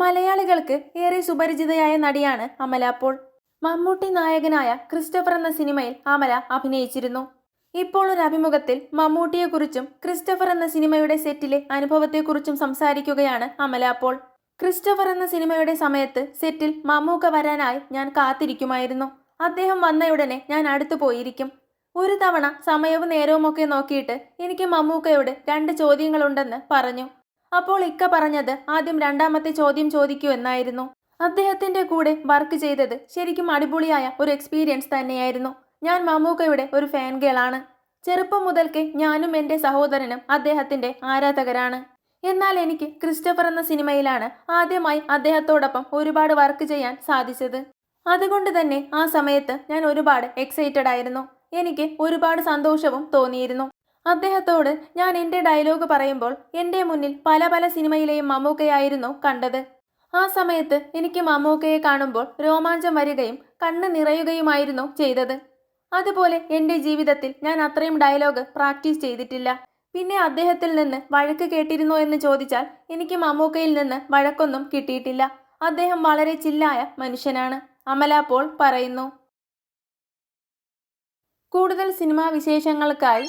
മലയാളികൾക്ക് ഏറെ സുപരിചിതയായ നടിയാണ് അമല അപ്പോൾ. മമ്മൂട്ടി നായകനായ ക്രിസ്റ്റഫർ എന്ന സിനിമയിൽ അമല അഭിനയിച്ചിരുന്നു. ഇപ്പോൾ ഒരു അഭിമുഖത്തിൽ മമ്മൂട്ടിയെക്കുറിച്ചും ക്രിസ്റ്റഫർ എന്ന സിനിമയുടെ സെറ്റിലെ അനുഭവത്തെക്കുറിച്ചും സംസാരിക്കുകയാണ് അമല അപ്പോൾ. ക്രിസ്റ്റഫർ എന്ന സിനിമയുടെ സമയത്ത് സെറ്റിൽ മമ്മൂക്ക വരാനായി ഞാൻ കാത്തിരിക്കുമായിരുന്നു. അദ്ദേഹം വന്നയുടനെ ഞാൻ അടുത്തു പോയിരിക്കും. ഒരു തവണ സമയവും നേരവും ഒക്കെ നോക്കിയിട്ട് എനിക്ക് മമ്മൂക്കയോട് രണ്ട് ചോദ്യങ്ങളുണ്ടെന്ന് പറഞ്ഞു. അപ്പോൾ ഇക്ക പറഞ്ഞത് ആദ്യം രണ്ടാമത്തെ ചോദ്യം ചോദിക്കൂ എന്നായിരുന്നു. അദ്ദേഹത്തിന്റെ കൂടെ വർക്ക് ചെയ്തത് ശരിക്കും അടിപൊളിയായ ഒരു എക്സ്പീരിയൻസ് തന്നെയായിരുന്നു. ഞാൻ മമ്മൂക്കയുടെ ഒരു ഫാൻ ഗേളാണ് ചെറുപ്പം മുതൽക്കേ ഞാനും എന്റെ സഹോദരനും അദ്ദേഹത്തിന്റെ ആരാധകരാണ്. എന്നാൽ എനിക്ക് ക്രിസ്റ്റഫർ എന്ന സിനിമയിലാണ് ആദ്യമായി അദ്ദേഹത്തോടൊപ്പം ഒരുപാട് വർക്ക് ചെയ്യാൻ സാധിച്ചത്. അതുകൊണ്ട് തന്നെ ആ സമയത്ത് ഞാൻ ഒരുപാട് എക്സൈറ്റഡ് ആയിരുന്നു. എനിക്ക് ഒരുപാട് സന്തോഷവും തോന്നിയിരുന്നു. അദ്ദേഹത്തോട് ഞാൻ എന്റെ ഡയലോഗ് പറയുമ്പോൾ എന്റെ മുന്നിൽ പല പല സിനിമയിലെയും മമ്മൂക്കയായിരുന്നു കണ്ടത്. ആ സമയത്ത് എനിക്ക് മമ്മൂക്കയെ കാണുമ്പോൾ രോമാഞ്ചം വരികയും കണ്ണ് നിറയുകയുമായിരുന്നു ചെയ്തത്. അതുപോലെ എന്റെ ജീവിതത്തിൽ ഞാൻ അത്രയും ഡയലോഗ് പ്രാക്ടീസ് ചെയ്തിട്ടില്ല. പിന്നെ അദ്ദേഹത്തിൽ നിന്ന് വഴക്ക് കേട്ടിരുന്നോ എന്ന് ചോദിച്ചാൽ എനിക്ക് മമ്മൂക്കയിൽ നിന്ന് വഴക്കൊന്നും കിട്ടിയിട്ടില്ല. അദ്ദേഹം വളരെ ചില്ലായ മനുഷ്യനാണ്. അമല പോൾ പറയുന്നു. കൂടുതൽ സിനിമാ വിശേഷങ്ങൾക്കായി